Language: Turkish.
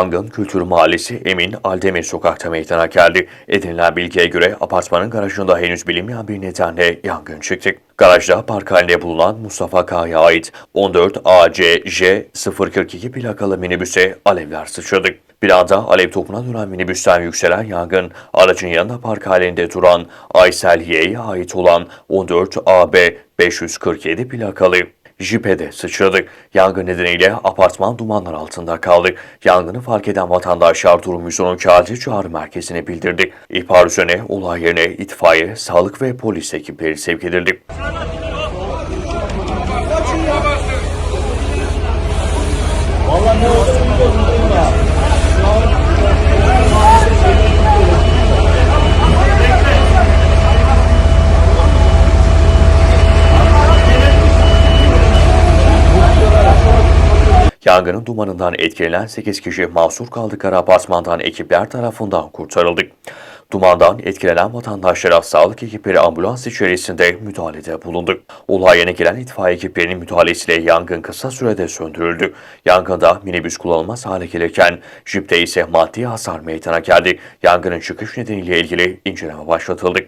Yangın Kültür Mahallesi Emin Aldemir sokakta meydana geldi. Edinilen bilgiye göre apartmanın garajında henüz bilinmeyen bir nedenle yangın çıktı. Garajda park halinde bulunan Mustafa K'ya ait 14 ACJ 042 plakalı minibüse alevler sıçradı. Bir anda alev topuna dönen minibüsten yükselen yangın, aracın yanında park halinde duran Aysel Y'ye ait olan 14 AB 547 plakalı Jipe de sıçradı. Yangın nedeniyle apartman dumanlar altında kaldı. Yangını fark eden vatandaşlar durum 112 acil çağrı merkezine bildirdi. İhbar üzerine olay yerine itfaiye, sağlık ve polis ekipleri sevk edildi. Yangının dumanından etkilenen 8 kişi mahsur kaldıkları apartmandan ekipler tarafından kurtarıldı. Dumandan etkilenen vatandaşlara sağlık ekipleri ambulans içerisinde müdahalede bulundu. Olay yerine gelen itfaiye ekiplerinin müdahalesiyle yangın kısa sürede söndürüldü. Yangında minibüs kullanılmaz hale gelirken jipte ise maddi hasar meydana geldi. Yangının çıkış nedeniyle ilgili inceleme başlatıldı.